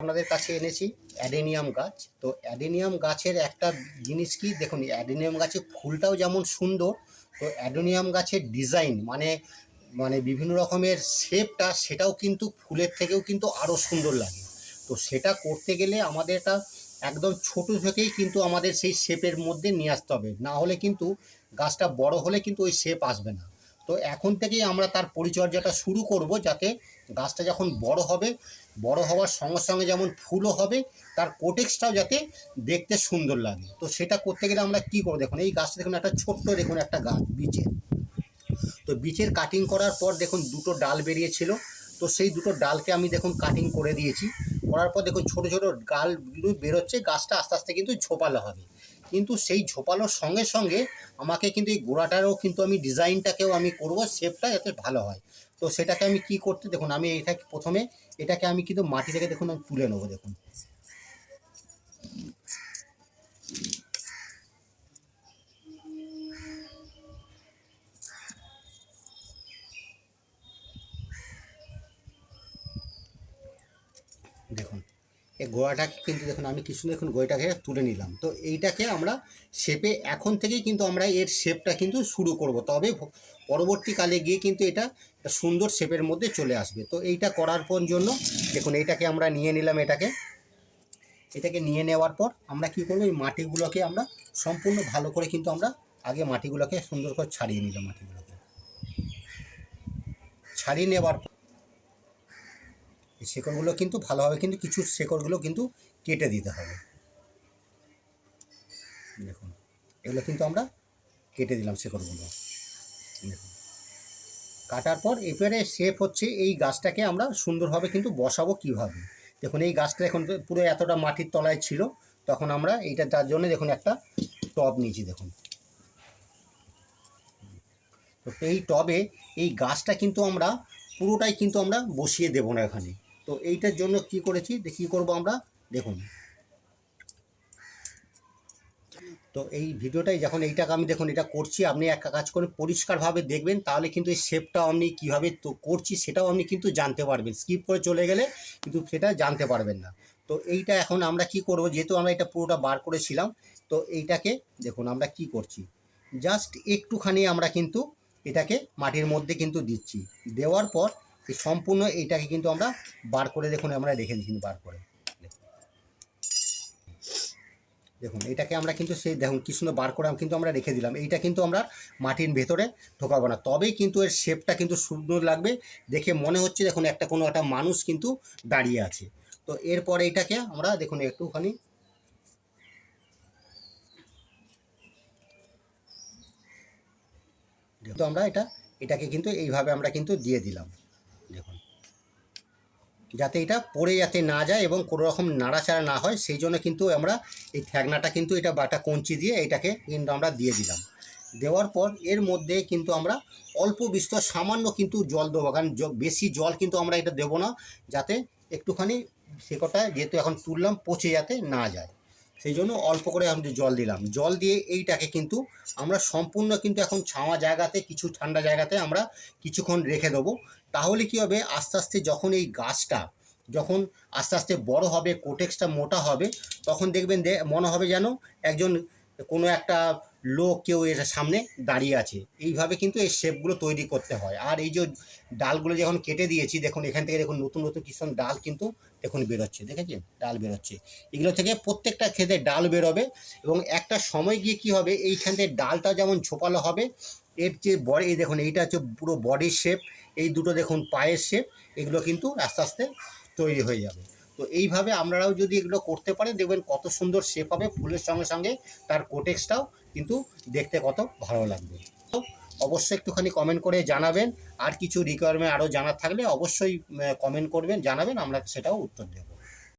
আপনাদের কাছে এনেছি, অ্যাডেনিয়াম গাছ। তো অ্যাডেনিয়াম গাছের একটা জিনিস কি, দেখুন, অ্যাডেনিয়াম গাছের ফুলটাও যেমন সুন্দর, তো অ্যাডেনিয়াম গাছের ডিজাইন মানে মানে বিভিন্ন রকমের শেপটা, সেটাও কিন্তু ফুলের থেকেও কিন্তু আরও সুন্দর লাগে। তো সেটা করতে গেলে আমাদের এটা একদম ছোট থেকেই কিন্তু আমাদের সেই শেপের মধ্যে নিয়ে আসতে হবে। না হলে কিন্তু গাছটা বড় হলে কিন্তু ওই শেপ আসবে না। তো এখন থেকেই আমরা তার পরিচর্যাটা শুরু করব যাতে গাছটা যখন বড় হবে, বড় হওয়ার সঙ্গে সঙ্গে যেমন ফুলও হবে, তার কোটেক্সটাও যাতে দেখতে সুন্দর লাগে। তো সেটা করতে গেলে আমরা কী করব? দেখুন, এই গাছটা দেখুন, একটা ছোট্ট দেখুন একটা গাছ বীজের তো বীজের কাটিং করার পর দেখুন দুটো ডাল বেরিয়েছিল। তো সেই দুটো ডালকে আমি দেখুন কাটিং করে দিয়েছি। করার পর দেখুন ছোটো ছোটো ডালগুলো বেরোচ্ছে, গাছটা আস্তে আস্তে কিন্তু ঝোপালো হবে। কিন্তু সেই ঝোপালোর সঙ্গে সঙ্গে আমাকে কিন্তু এই গোড়াটারও কিন্তু আমি ডিজাইনটাকেও আমি করব, শেপটা যাতে ভালো হয়। তো সেটাকে আমি কি করতে, দেখুন আমি এটাকে প্রথমে এটাকে আমি কিন্তু মাটি থেকে দেখুন আমি তুলে নেব, দেখুন। দেখুন। এই গোড়াটা কিন্তু দেখুন, আমি কিছু এখন গোড়াটাকে তুলে নিলাম। তো এইটাকে আমরা শেপে এখন থেকেই কিন্তু আমরা এর শেপটা কিন্তু শুরু করব। তবে পরবর্তীকালে গিয়ে কিন্তু এটা সুন্দর শেপের মধ্যে চলে আসবে। তো এইটা করার পর জন্য দেখুন, এইটাকে আমরা নিয়ে নিলাম এটাকে। এটাকে নিয়ে নেওয়ার পর আমরা কি করব, এই মাটিগুলোকে আমরা সম্পূর্ণ ভালো করে কিন্তু আমরা আগে মাটিগুলোকে সুন্দর করে ছাড়িয়ে নিলাম মাটিগুলোকে। ছাড়িয়ে নেওয়ার পর শেকড়গুলো কিন্তু ভালোভাবে কিন্তু কিছু শেকড়গুলো কিন্তু কেটে দিতে হবে। দেখুন, এগুলো কিন্তু আমরা কেটে দিলাম শেকড়গুলো। দেখুন, কাটার পর এবারে শেপ হচ্ছে এই গাছটাকে আমরা সুন্দরভাবে কিন্তু বসাবো কীভাবে। দেখুন, এই গাছটা এখন পুরো এতটা মাটির তলায় ছিল, তখন আমরা এইটা তার জন্য দেখুন একটা টব নিয়েছি, দেখুন। তো এই টবে এই গাছটা কিন্তু আমরা পুরোটাই কিন্তু আমরা বসিয়ে দেবো না এখানে। তো এইটার জন্য কি করেছি? কী করব আমরা? দেখুন। তো এই ভিডিওটাই যখন এইটাকে আমি দেখুন, এটা করছি, আপনি একটা কাজ করে পরিষ্কারভাবে দেখবেন, তাহলে কিন্তু এই শেপটা আপনি কীভাবে তো করছি সেটাও আপনি কিন্তু জানতে পারবেন। স্কিপ করে চলে গেলে কিন্তু সেটা জানতে পারবেন না। তো এইটা এখন আমরা কি করব? যেহেতু আমরা এটা পুরোটা বার করেছিলাম, তো এইটাকে দেখুন আমরা কি করছি? জাস্ট একটুখানি আমরা কিন্তু এটাকে মাটির মধ্যে কিন্তু দিচ্ছি। দেওয়ার পর এই সম্পূর্ণ এইটাকে কিন্তু আমরা বার করে দেখুন, আমরা রেখে দিচ্ছি বার করে। দেখুন, এটাকে আমরা কিন্তু সেই, দেখুন কি সুন্দর বার করে কিন্তু আমরা রেখে দিলাম। এইটা কিন্তু আমরা মাটির ভেতরে ঢোকাবো না। তবেই কিন্তু এর শেপটা কিন্তু সুন্দর লাগবে। দেখে মনে হচ্ছে, দেখুন একটা, কোনো একটা মানুষ কিন্তু দাঁড়িয়ে আছে। তো এরপরে এটাকে আমরা, দেখুন একটুখানি তো আমরা এটা, এটাকে কিন্তু এইভাবে আমরা কিন্তু দিয়ে দিলাম। যাতে এটা পড়ে যাতে না যায় এবং কোনো রকম নাড়াচাড়া না হয়, সেই জন্য কিন্তু আমরা এই ঠ্যাকনাটা কিন্তু এটা বাটা কঞ্চি দিয়ে এটাকে কিন্তু আমরা দিয়ে দিলাম। দেওয়ার পর এর মধ্যে কিন্তু আমরা অল্প বিস্তর সামান্য কিন্তু জল দেবো, কারণ বেশি জল কিন্তু আমরা এটা দেবো না, যাতে একটুখানি শেকড়টা যেহেতু এখন তুললাম পচে যাতে না যায়। সেই জন্য অল্প করে আমি জল দিলাম। জল দিয়ে এইটাকে কিন্তু আমরা সম্পূর্ণ কিন্তু এখন ছাওয়া জায়গাতে, কিছু ঠান্ডা জায়গাতে আমরা কিছুক্ষণ রেখে দেবো। তাহলে কি হবে? আস্তে আস্তে যখন এই গাছটা, যখন আস্তে আস্তে বড় হবে কোটেক্সটা মোটা হবে, তখন দেখবেন মনে হবে যেন একজন কোনো একটা লোক কেউ এর সামনে দাঁড়িয়ে আছে। এইভাবে কিন্তু এই শেপগুলো তৈরি করতে হয়। আর এই যে ডালগুলো যখন কেটে দিয়েছি, দেখুন, এখান থেকে দেখুন, নতুন নতুন কিছু ডাল কিন্তু দেখুন বেরোচ্ছে। দেখেছেন? ডাল বেরোচ্ছে। এগুলো থেকে প্রত্যেকটা ক্ষেতে ডাল বেরোবে এবং একটা সময় গিয়ে কি হবে, এইখান থেকে ডালটা যেমন ছোপালো হবে, এর যে বডি, এই দেখুন, এইটা হচ্ছে পুরো বডির শেপ এই দুটো দেখুন পায়ের শেপ এগুলো কিন্তু আস্তে আস্তে তৈরি হয়ে যাবে। তো এইভাবে আপনারাও যদি এগুলো করতে পারেন দেখবেন কত সুন্দর শেপ হবে ফুলের সঙ্গে সঙ্গে, তার কোটেক্সটাও কিন্তু দেখতে কত ভালো লাগবে। তো অবশ্যই একটুখানি কমেন্ট করে জানাবেন, আর কিছু রিকোয়ারমেন্ট আরও জানার থাকলে অবশ্যই কমেন্ট করবেন, জানাবেন, আমরা সেটাও উত্তর দেব।